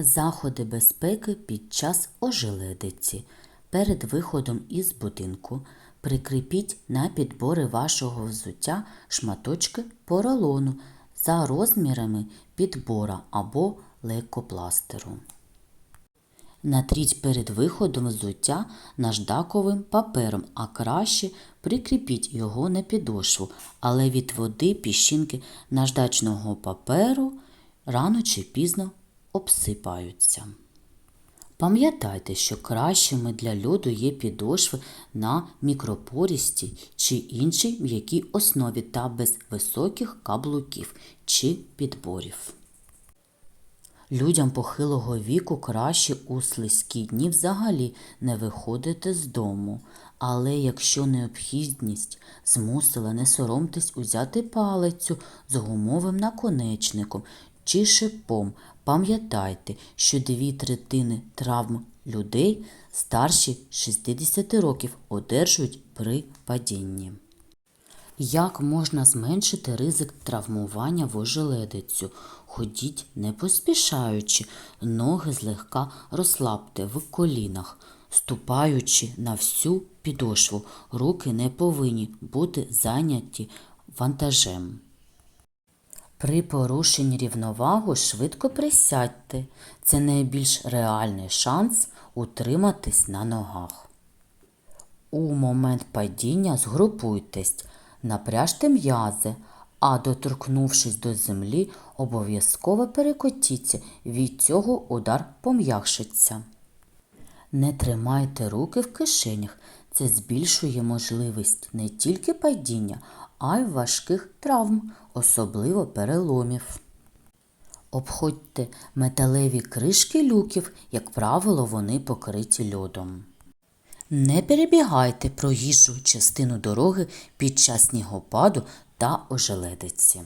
Заходи безпеки під час ожеледиці. Перед виходом із будинку прикріпіть на підбори вашого взуття шматочки поролону за розмірами підбора або лейкопластеру. Натріть перед виходом взуття наждаковим папером, а краще прикріпіть його на підошву, але від води піщинки наждачного паперу рано чи пізно обсипаються. Пам'ятайте, що кращими для льоду є підошви на мікропорісті чи іншій м'якій основі та без високих каблуків чи підборів. Людям похилого віку краще у слизькі дні взагалі не виходити з дому. Але якщо необхідність змусила, не соромтесь узяти палицю з гумовим наконечником чи шипом. Пам'ятайте, що дві третини травм людей старші 60 років одержують при падінні. Як можна зменшити ризик травмування в ожеледицю? Ходіть не поспішаючи, ноги злегка розслабте в колінах, ступаючи на всю підошву, руки не повинні бути зайняті вантажем. При порушенні рівновагу швидко присядьте. Це найбільш реальний шанс утриматись на ногах. У момент падіння згрупуйтесь, напряжте м'язи, а доторкнувшись до землі, обов'язково перекотіться, від цього удар пом'якшиться. Не тримайте руки в кишенях. Це збільшує можливість не тільки падіння, а й важких травм, особливо переломів. Обходьте металеві кришки люків, як правило, вони покриті льодом. Не перебігайте проїжджу частину дороги під час снігопаду та ожеледиці.